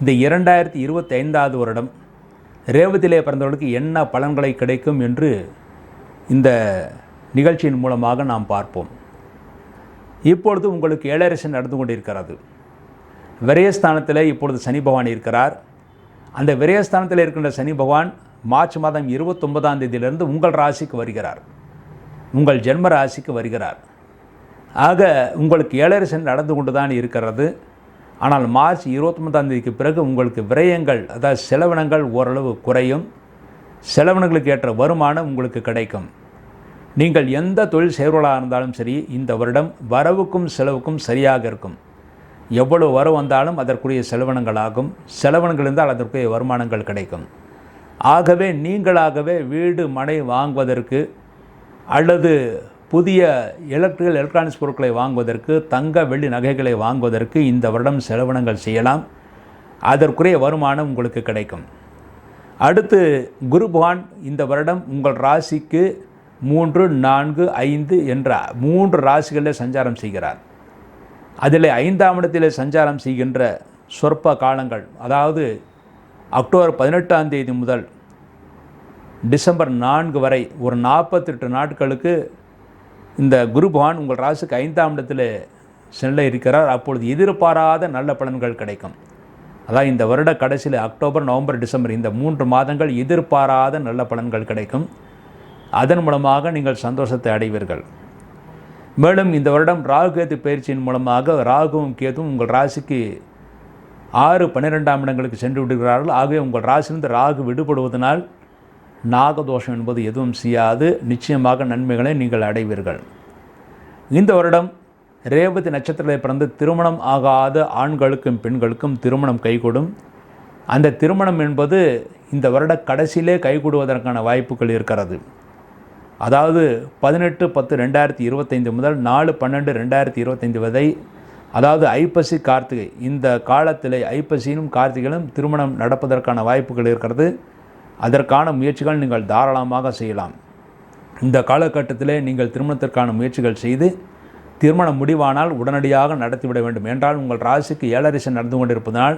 இந்த இரண்டாயிரத்தி இருபத்தி ஐந்தாவது வருடம் ரேவதியிலே பிறந்தவர்களுக்கு என்ன பலன்களை கிடைக்கும் என்று இந்த நிகழ்ச்சியின் மூலமாக நாம் பார்ப்போம். இப்பொழுது உங்களுக்கு ஏழரசன் நடந்து கொண்டிருக்கிறது. விரயஸ்தானத்தில் இப்பொழுது சனி பகவான் இருக்கிறார். அந்த விரயஸ்தானத்தில் இருக்கின்ற சனி பகவான் மார்ச் மாதம் இருபத்தொன்பதாம் தேதியிலிருந்து உங்கள் ராசிக்கு வருகிறார். உங்கள் ஜென்ம ராசிக்கு வருகிறார். ஆக உங்களுக்கு ஏழரசன் நடந்து கொண்டு தான் இருக்கிறது. ஆனால் மார்ச் இருபத்தொன்பதாம் தேதிக்கு பிறகு உங்களுக்கு விரயங்கள் அதாவது செலவினங்கள் ஓரளவு குறையும். செலவினங்களுக்கு ஏற்ற வருமானம் உங்களுக்கு கிடைக்கும். நீங்கள் எந்த தொழில் செய்வர்களாக இருந்தாலும் சரி இந்த வருடம் வரவுக்கும் செலவுக்கும் சரியாக இருக்கும். எவ்வளவு வரவு வந்தாலும் அதற்குரிய செலவினங்களாகும் செலவினங்கள் இருந்தால் அதற்குரிய வருமானங்கள் கிடைக்கும். ஆகவே நீங்களாகவே வீடு மனை வாங்குவதற்கு அல்லது புதிய எலக்ட்ரிக்கல் எலக்ட்ரானிக்ஸ் பொருட்களை வாங்குவதற்கு தங்க வெள்ளி நகைகளை வாங்குவதற்கு இந்த வருடம் செலவினங்கள் செய்யலாம். அதற்குரிய வருமானம் உங்களுக்கு கிடைக்கும். அடுத்து குரு பகவான் இந்த வருடம் உங்கள் ராசிக்கு மூன்று நான்கு ஐந்து என்ற மூன்று ராசிகளில் சஞ்சாரம் செய்கிறார். அதில் ஐந்தாம் இடத்திலே சஞ்சாரம் செய்கின்ற சொற்ப காலங்கள் அதாவது அக்டோபர் பதினெட்டாம் தேதி முதல் டிசம்பர் நான்கு வரை ஒரு நாற்பத்தெட்டு நாட்களுக்கு இந்த குரு பகவான் உங்கள் ராசுக்கு ஐந்தாம் இடத்தில் செல்ல இருக்கிறார். அப்பொழுது எதிர்பாராத நல்ல பலன்கள் கிடைக்கும். அதான் இந்த வருட கடைசியில் அக்டோபர் நவம்பர் டிசம்பர் இந்த மூன்று மாதங்கள் எதிர்பாராத நல்ல பலன்கள் கிடைக்கும். அதன் மூலமாக நீங்கள் சந்தோஷத்தை அடைவீர்கள். மேலும் இந்த வருடம் ராகு கேது பயிற்சியின் மூலமாக ராகுவும் கேதுவும் உங்கள் ராசிக்கு ஆறு பன்னிரெண்டாம் இடங்களுக்கு சென்று விடுகிறார்கள். ஆகவே உங்கள் ராசியிலிருந்து ராகு விடுபடுவதனால் நாகதோஷம் என்பது எதுவும் செய்யாது. நிச்சயமாக நன்மைகளை நீங்கள் அடைவீர்கள். இந்த வருடம் ரேவதி நட்சத்திரத்தில் பிறந்து திருமணம் ஆகாத ஆண்களுக்கும் பெண்களுக்கும் திருமணம் கைகூடும். அந்த திருமணம் என்பது இந்த வருட கடைசியிலே கைகூடுவதற்கான வாய்ப்புகள் இருக்கிறது. அதாவது பதினெட்டு பத்து ரெண்டாயிரத்தி இருபத்தைந்து முதல் நாலு பன்னெண்டு ரெண்டாயிரத்தி இருபத்தைந்து வரை அதாவது ஐப்பசி கார்த்திகை. இந்த காலத்தில் ஐப்பசியிலும் கார்த்திகளும் திருமணம் நடப்பதற்கான வாய்ப்புகள் இருக்கிறது. அதற்கான முயற்சிகள் நீங்கள் தாராளமாக செய்யலாம். இந்த காலகட்டத்திலே நீங்கள் திருமணத்திற்கான முயற்சிகள் செய்து திருமணம் முடிவானால் உடனடியாக நடத்திவிட வேண்டும். என்றால் உங்கள் ராசிக்கு ஏழரிசன் நடந்து கொண்டிருப்பதனால்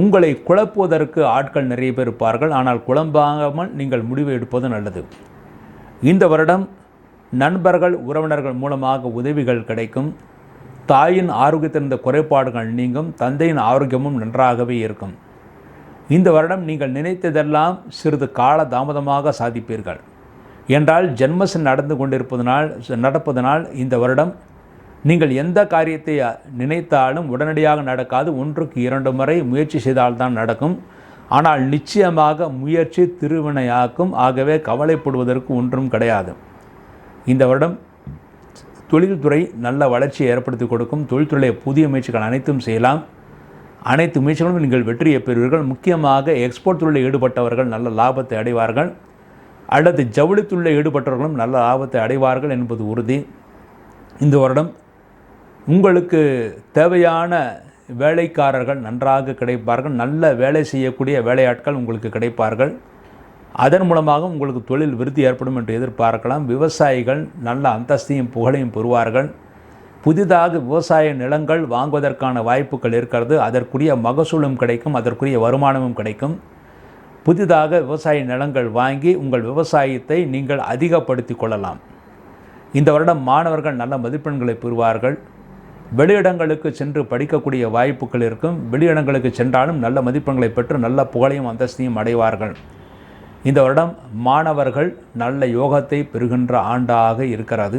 உங்களை குழப்புவதற்கு ஆட்கள் நிறைய பேர் இருப்பார்கள். ஆனால் குழம்பாகாமல் நீங்கள் முடிவு எடுப்பது நல்லது. இந்த வருடம் நண்பர்கள் உறவினர்கள் மூலமாக உதவிகள் கிடைக்கும். தாயின் ஆரோக்கியத்திலிருந்த குறைபாடுகள் நீங்கும். தந்தையின் ஆரோக்கியமும் நன்றாகவே இருக்கும். இந்த வருடம் நீங்கள் நினைத்ததெல்லாம் சிறிது கால தாமதமாக சாதிப்பீர்கள். என்றால் ஜென்மசன் நடந்து கொண்டிருப்பதனால் நடப்பதனால் இந்த வருடம் நீங்கள் எந்த காரியத்தை நினைத்தாலும் உடனடியாக நடக்காது. ஒன்றுக்கு இரண்டு முறை முயற்சி செய்தால்தான் நடக்கும். ஆனால் நிச்சயமாக முயற்சி திருவினையாக்கும். ஆகவே கவலைப்படுவதற்கு ஒன்றும் கிடையாது. இந்த வருடம் தொழில்துறை நல்ல வளர்ச்சியை ஏற்படுத்தி கொடுக்கும். தொழில்துறை புதிய முயற்சிகள் அனைத்தும் செய்யலாம். அனைத்து முயற்சிகளும் நீங்கள் வெற்றியை பெறுவீர்கள். முக்கியமாக எக்ஸ்போர்ட் தொழிலில் ஈடுபட்டவர்கள் நல்ல லாபத்தை அடைவார்கள். அல்லது ஜவுளி தொழிலில் ஈடுபட்டவர்களும் நல்ல லாபத்தை அடைவார்கள் என்பது உறுதி. இந்த வருடம் உங்களுக்கு தேவையான வேலைக்காரர்கள் நன்றாக கிடைப்பார்கள். நல்ல வேலை செய்யக்கூடிய வேலையாட்கள் உங்களுக்கு கிடைப்பார்கள். அதன் மூலமாக உங்களுக்கு தொழில் விருத்தி ஏற்படும் என்று எதிர்பார்க்கலாம். விவசாயிகள் நல்ல அந்தஸ்தையும் புகழையும் பெறுவார்கள். புதிதாக விவசாய நிலங்கள் வாங்குவதற்கான வாய்ப்புகள் இருக்கிறது. அதற்குரிய மகசூலும் கிடைக்கும் அதற்குரிய வருமானமும் கிடைக்கும். புதிதாக விவசாய நிலங்கள் வாங்கி உங்கள் விவசாயத்தை நீங்கள் அதிகப்படுத்தி கொள்ளலாம். இந்த வருடம் மாணவர்கள் நல்ல மதிப்பெண்களை பெறுவார்கள். வெளியிடங்களுக்கு சென்று படிக்கக்கூடிய வாய்ப்புகள் இருக்கும். வெளியிடங்களுக்கு சென்றாலும் நல்ல மதிப்பெண்களை பெற்று நல்ல புகழையும் அந்தஸ்தையும் அடைவார்கள். இந்த வருடம் மாணவர்கள் நல்ல யோகத்தை பெறுகின்ற ஆண்டாக இருக்கிறது.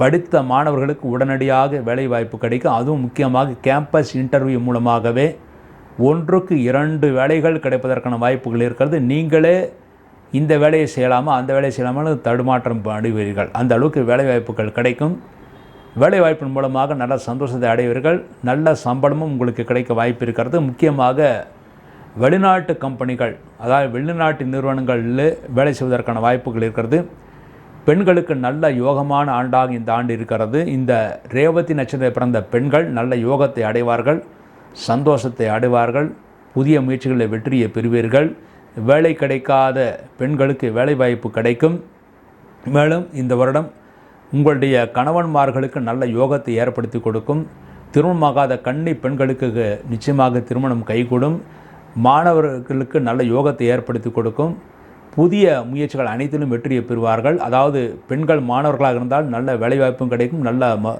படித்த மாணவர்களுக்கு உடனடியாக வேலைவாய்ப்பு கிடைக்கும் அதுவும் முக்கியமாக கேம்பஸ் இன்டர்வியூ மூலமாகவே ஒன்றுக்கு இரண்டு வேலைகள் கிடைப்பதற்கான வாய்ப்புகள் இருக்கிறது. நீங்களே இந்த வேலையை செய்யலாமா அந்த வேலையை செய்யலாமல் தடுமாற்றம் அடைவீர்கள். அந்த அளவுக்கு வேலைவாய்ப்புகள் கிடைக்கும். வேலைவாய்ப்பின் மூலமாக நல்ல சந்தோஷத்தை அடைவீர்கள். நல்ல சம்பளமும் உங்களுக்கு கிடைக்க வாய்ப்பு இருக்கிறது. முக்கியமாக வெளிநாட்டு கம்பெனிகள் அதாவது வெளிநாட்டு நிறுவனங்களில் வேலை செய்வதற்கான வாய்ப்புகள் இருக்கிறது. பெண்களுக்கு நல்ல யோகமான ஆண்டாக இந்த ஆண்டு இருக்கிறது. இந்த ரேவதி நட்சத்திர பிறந்த பெண்கள் நல்ல யோகத்தை அடைவார்கள் சந்தோஷத்தை அடைவார்கள் புதிய முயற்சிகளில் வெற்றியை பெறுவீர்கள். வேலை கிடைக்காத பெண்களுக்கு வேலைவாய்ப்பு கிடைக்கும். மேலும் இந்த வருடம் உங்களுடைய கணவன்மார்களுக்கு நல்ல யோகத்தை ஏற்படுத்தி கொடுக்கும். திருமணமாகாத கண்ணி பெண்களுக்கு நிச்சயமாக திருமணம் கைகூடும். மாணவர்களுக்கு நல்ல யோகத்தை ஏற்படுத்தி கொடுக்கும். புதிய முயற்சிகள் அனைத்திலும் வெற்றியை பெறுவார்கள். அதாவது பெண்கள் மாணவர்களாக இருந்தால் நல்ல வேலைவாய்ப்பும் கிடைக்கும் நல்ல ம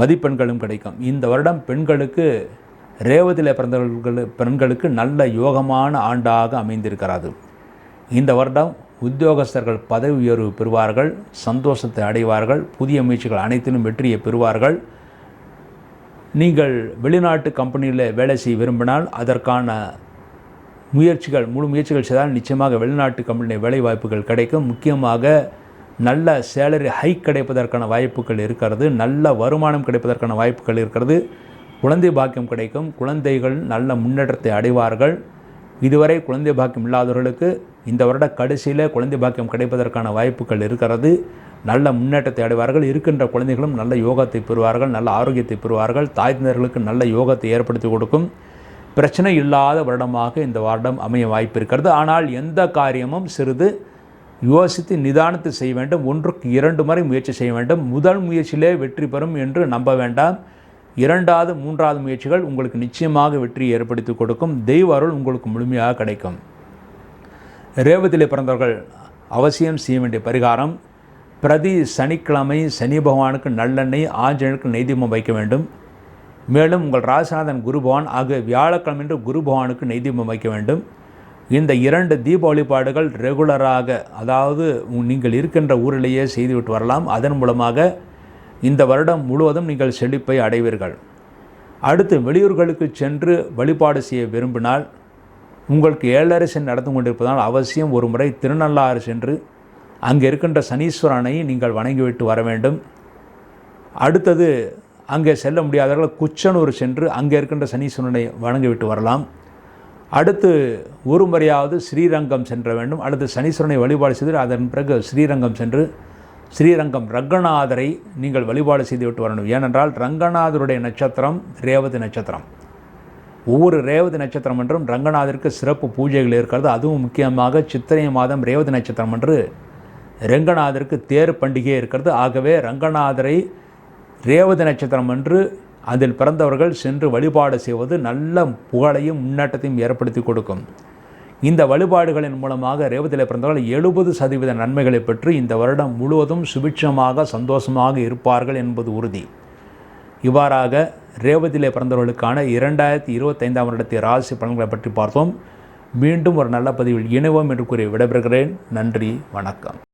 மதிப்பெண்களும் கிடைக்கும். இந்த வருடம் பெண்களுக்கு ரேவதியில் பிறந்தவர்கள் பெண்களுக்கு நல்ல யோகமான ஆண்டாக அமைந்திருக்கிறது. இந்த வருடம் உத்தியோகஸ்தர்கள் பதவி உயர்வு பெறுவார்கள் சந்தோஷத்தை அடைவார்கள் புதிய முயற்சிகள் அனைத்திலும் வெற்றியை பெறுவார்கள். நீங்கள் வெளிநாட்டு கம்பெனியில் வேலை செய்ய விரும்பினால் அதற்கான முயற்சிகள் முழு முயற்சிகள் செய்தால் நிச்சயமாக வெளிநாட்டு கம்பெனி வேலை வாய்ப்புகள் கிடைக்கும். முக்கியமாக நல்ல சேலரி ஹைக் கிடைப்பதற்கான வாய்ப்புகள் இருக்கிறது. நல்ல வருமானம் கிடைப்பதற்கான வாய்ப்புகள் இருக்கிறது. குழந்தை பாக்கியம் கிடைக்கும். குழந்தைகள் நல்ல முன்னேற்றத்தை அடைவார்கள். இதுவரை குழந்தை பாக்கியம் இல்லாதவர்களுக்கு இந்த வருட கடைசியில் குழந்தை பாக்கியம் கிடைப்பதற்கான வாய்ப்புகள் இருக்கிறது. நல்ல முன்னேற்றத்தை அடைவார்கள். இருக்கின்ற குழந்தைகளும் நல்ல யோகத்தை பெறுவார்கள். நல்ல ஆரோக்கியத்தை பெறுவார்கள். தாய் தந்தையர்களுக்கு நல்ல யோகத்தை ஏற்படுத்தி கொடுக்கும். பிரச்சனை இல்லாத வருடமாக இந்த வருடம் அமைய வாய்ப்பு இருக்கிறது ஆனால் எந்த காரியமும் சிறிது யோசித்து நிதானத்தை செய்ய வேண்டும். ஒன்றுக்கு இரண்டு முறை முயற்சி செய்ய வேண்டும். முதல் முயற்சியிலே வெற்றி பெறும் என்று நம்ப வேண்டாம். இரண்டாவது மூன்றாவது முயற்சிகள் உங்களுக்கு நிச்சயமாக வெற்றி ஏற்படுத்தி கொடுக்கும். தெய்வ அருள் உங்களுக்கு முழுமையாக கிடைக்கும். ரேவதியில் பிறந்தவர்கள் அவசியம் செய்ய வேண்டிய பரிகாரம் பிரதி சனிக்கிழமை சனி பகவானுக்கு நல்லெண்ணெய் ஆஞ்சனுக்கு நெய்தீபம் வைக்க வேண்டும். மேலும் உங்கள் ராசிநாதன் குருபவான் ஆகிய வியாழக்கிழமை குருபவானுக்கு நெய்தீபம் வைக்க வேண்டும். இந்த இரண்டு தீப வழிபாடுகள் ரெகுலராக அதாவது நீங்கள் இருக்கின்ற ஊரிலேயே செய்துவிட்டு வரலாம். அதன் மூலமாக இந்த வருடம் முழுவதும் நீங்கள் செழிப்பை அடைவீர்கள். அடுத்து வெளியூர்களுக்கு சென்று வழிபாடு செய்ய விரும்பினால் உங்களுக்கு ஏழரசன் நடந்து கொண்டிருப்பதால் அவசியம் ஒரு முறை திருநள்ளாறு சென்று அங்கே இருக்கின்ற சனீஸ்வரனை நீங்கள் வணங்கிவிட்டு வர வேண்டும். அடுத்தது அங்கே செல்ல முடியாதவர்கள் குச்சனூர் சென்று அங்கே இருக்கின்ற சனீஸ்வரனை வணங்கிவிட்டு வரலாம். அடுத்து ஒரு முறையாவது ஸ்ரீரங்கம் சென்ற வேண்டும். அடுத்து சனீஸ்வரனை வழிபாடு செய்து அதன் பிறகு ஸ்ரீரங்கம் சென்று ஸ்ரீரங்கம் ரங்கநாதரை நீங்கள் வழிபாடு செய்துவிட்டு வரணும். ஏனென்றால் ரங்கநாதருடைய நட்சத்திரம் ரேவதி நட்சத்திரம். ஒவ்வொரு ரேவதி நட்சத்திரம் என்றும் ரங்கநாதருக்கு சிறப்பு பூஜைகள் இருக்கிறது. அதுவும் முக்கியமாக சித்திரை மாதம் ரேவதி நட்சத்திரம் என்று ரங்கநாதருக்கு தேர் பண்டிகை இருக்கிறது. ஆகவே ரங்கநாதரை ரேவதி நட்சத்திரம் என்று அதில் பிறந்தவர்கள் சென்று வழிபாடு செய்வது நல்ல புகழையும் முன்னேற்றத்தையும் ஏற்படுத்தி கொடுக்கும். இந்த வழிபாடுகளின் மூலமாக ரேவதியில் பிறந்தவர்கள் எழுபது சதவீத நன்மைகளை பெற்று இந்த வருடம் முழுவதும் சுபிட்சமாக சந்தோஷமாக இருப்பார்கள் என்பது உறுதி. இவ்வாறாக ரேவதியிலே பிறந்தவர்களுக்கான இரண்டாயிரத்தி இருபத்தைந்தாம் வருடத்தை ராசி பலன்களை பற்றி பார்த்தோம் மீண்டும் ஒரு நல்ல பதிவில் இணைவோம் என்று கூறி விடைபெறுகிறேன். நன்றி வணக்கம்.